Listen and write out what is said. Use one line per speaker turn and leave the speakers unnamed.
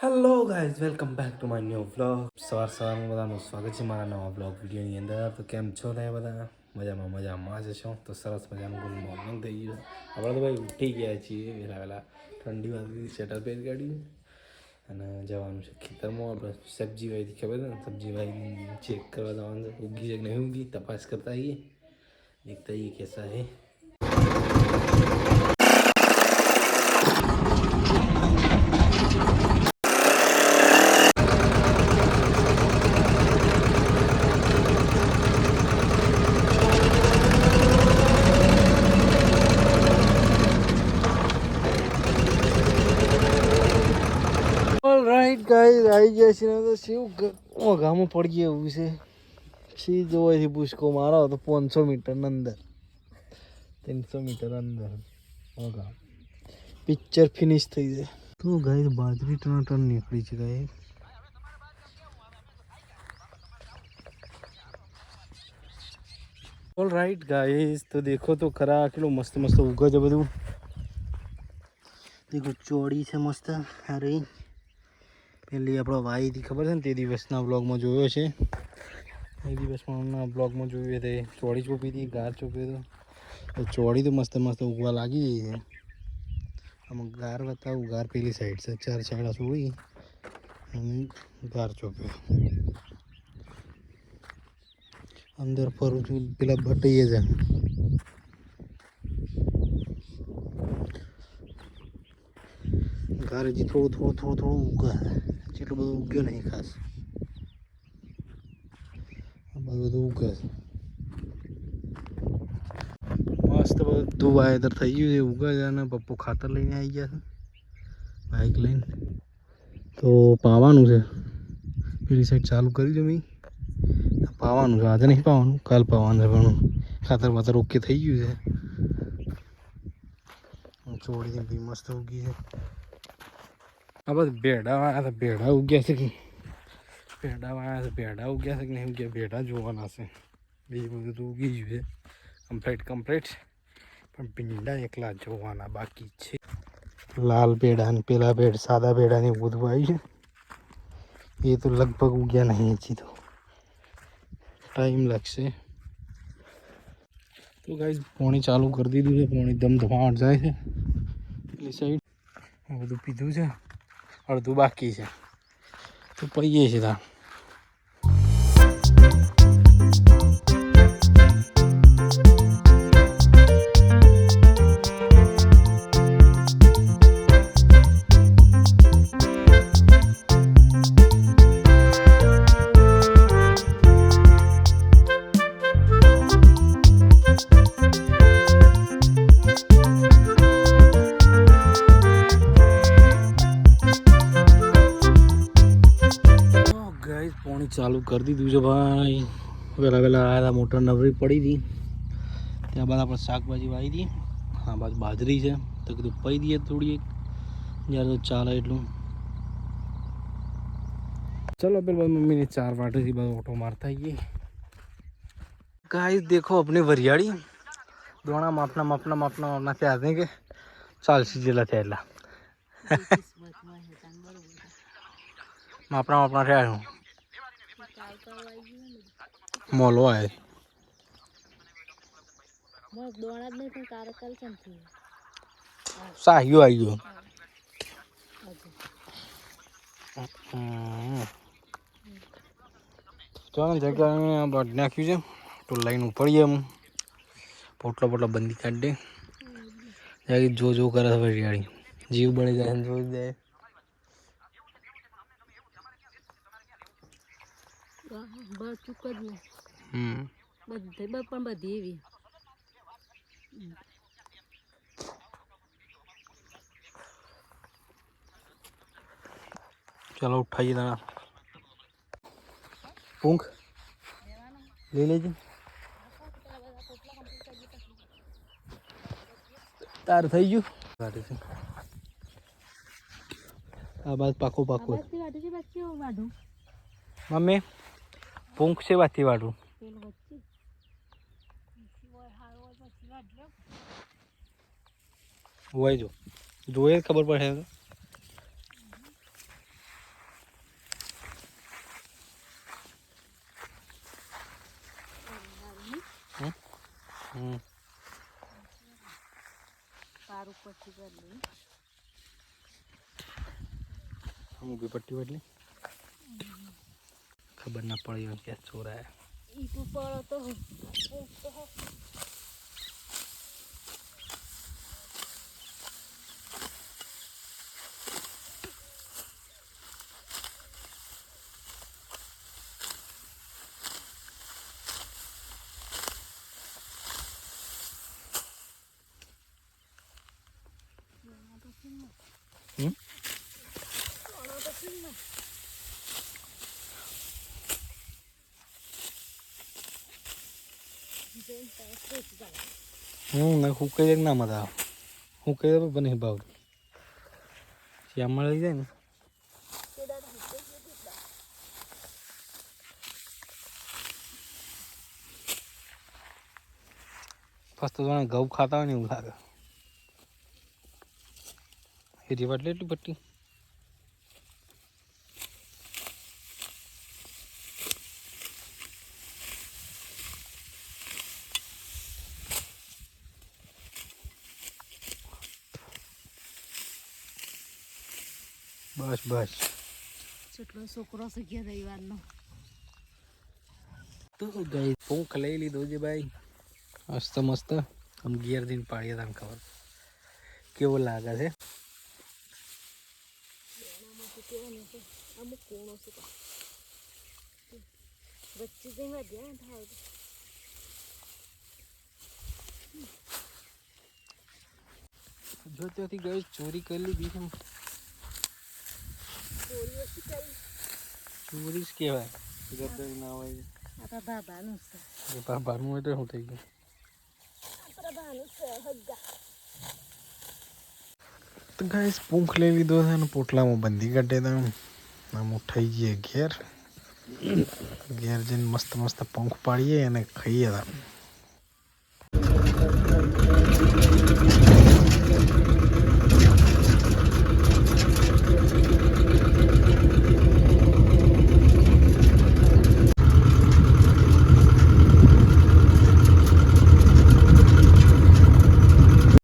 Hello guys welcome back to my new vlog સવાર સવારમાં બધાનું સ્વાગત છે મારા નવા વ્લોગ વિડીયોની અંદર. તો કેમ છો ને બધા? મજામાં મજામાં જ છો? તો સરસ મજાનું ગુડ મોર્નિંગ થઈ ગયું. આપણે તો ભાઈ ઉઠી ગયા છીએ વહેલા વહેલા. ઠંડી વાગી શેટર પહેરી કાઢી અને જવાનું છે ખેતરમાં. આપણે સબ્જી વાવી ખબર ને? સબ્જી વાઈ ચેક કરવા જવાનું ઉગી છે કે નહીં ઉગી તપાસ કરતા આવીએ. દેખતા આવીએ કેસા હે ઓલ રાઈટ ગાઈઝ આવી ગયા છે તો શિવ ગામો પડી ગયો એવું છે. શી જોવાથી પૂછકો મારો તો પાંચસો મીટર અંદર. ત્રણસો મીટર અંદર. ઓગા પિક્ચર ફિનિશ થઈ જાય. તો ગાઈઝ બાજરી ટનાટન નીકળી છે ગાય ઓલ રાઈટ ગાઈઝ તો દેખો તો ખરા કેટલું મસ્ત મસ્ત ઉગે છે બધું. દેખો ચોડી છે મસ્ત અરે પેલી આપણો વાઈ હતી ખબર છે ને તે દિવસના બ્લોગમાં જોયો છે. એ દિવસમાં બ્લોગમાં જોયું તે ચોળી ચોપી હતી, ગાર ચોપી હતો. ચોળી તો મસ્ત મસ્ત ઉગવા લાગી ગઈ છે. આમાં ગાર બતાવું ગાર પેલી સાઈડ છે, ચાર છાડા છોડી ગાર ચોપ્યો. અંદર ફરું છું, પેલા ભટાઈએ છે. ઘરે જે થોડું થોડું થોડું થોડું ઉગે. જેટલું બધું ઉગ્યો નહીં ખાસ બધું ઉગે છે મસ્ત બધું વાયદર થઈ ગયું છે ઉગે છે અને પપ્પો ખાતર લઈને આવી ગયા છે બાઇક લઈને તો પાવાનું છે પેલી સાઈડ ચાલુ કરી દો મેં પાવાનું છે આજે નહીં પાવાનું કાલ પાવાનું છે પણ ખાતર બાતર ઓકે થઈ ગયું છે ચોળી બી મસ્ત ઉગી છે આ બધા ભેડા વાળા ભેડા ઉગ્યા છે કે? ભેડા વાળા છે ભેડા ઉગ્યા છે કે નહીં? ઉગ્યા ભેડા જોવાના છે. બીજું બધું તો ઉગી ગયું છે. કમ્પ્લીટ કમ્પ્લીટ પણ ભીંડા એકલા જોવાના બાકી છે. લાલ ભેડા ને પેલા ભેડ, સાદા ભેડા ને બધું આવ્યું છે. એ તો લગભગ ઉગ્યા નહીં હજી તો. ટાઈમ લાગશે. તો ગાઈઝ પોણી ચાલુ કરી દીધું છે. પોણી ધમધમાટ જાય છે. પેલી સાઈડ બધું પીધું છે. અડધું બાકી છે. તો પડીએ છીએ ત્યાં ચાલુ કરી દીધું છે ભાઈ. વહેલા વહેલા આવ્યા હતા મોટર નવરી પડી હતી. ત્યાં બાદ આપણે શાકભાજી વાવી દઈએ હા બાદ બાજરી છે. તો કીધું પઈ દઈએ થોડી જ્યારે તો ચાલે એટલું. ચલો પેલા મમ્મીને ચાર વાટેથી બધો ઓટો મારતા આવીએ. ગાય દેખો આપણે વરિયાળી. દોણા માપના માપના માપના માપના થયા કે ચાલશે જેલા થયા
એટલા. માપના માપના થયા હું મોલ હોય
સાહ્યો આવી ગયો ચાલો જગ્યા નાખ્યું છે તો લાઈન ઉપડીએ એમ. પોટલો પોટલો બંધી કાઢી દે. જો જો કરે હવે રેડી જીવ બળી જાય જોઈ જાય
બસ ચૂક જ નહીં
હમ.
બધે પણ બધી એવી.
ચલો ઉઠાઈએ દાણા ઊંઘ? લઈ લેજે. તાર થઈ ગયું? ગાડી છે. આ બાદ પાકો પાકો.
વાટું
મમ્મી? પૂંખ છે વાતી વાળું? હોય જો. જોઈએ ખબર પડે હમ? પટ્ટી બદલી. ખબર ના પડી હોય ક્યાં ચોરાયા
ઈ તું પડો તો
હમ હમ ને હુકાઈ જાય કે ના મજા આવે હુકાઈ જાય પણ નહીં ભાવ? શ્યામમાં લઈ જાય ને. ફસ્ત ઘઉં ખાતા હોય ને એવું લાગે. એ વાટલે એટલી પટ્ટી બસ બસ.
કેટલો છોકરો શીખ્યો રવિવારનો.
તો ગઈ? પંખ લઈ લીધો છે ભાઈ. મસ્ત મસ્ત. આમ ગિયર દિન પાડીએ તને ખબર. કેવો લાગે છે?
અમુક કોણો છે વચ્ચે જઈ વધ્યા થાય
જો ત્યાંથી ગઈ ચોરી કરી લીધી છે
ચોરી
જ કહેવાય ગરદરી ના હોય.
આ તો બાબાનું છે.
બાબાનું હોય તો શું થઈ ગયું?
આપણા
તો ગાઈસ પૂંખ લઈ લીધો છે અને પોટલામાં બંધી કાઢે તો આમ ઉઠાઈ જઈએ ઘેર. ઘેર જઈને મસ્ત મસ્ત પંખ પાડીએ અને ખાઈએ. તા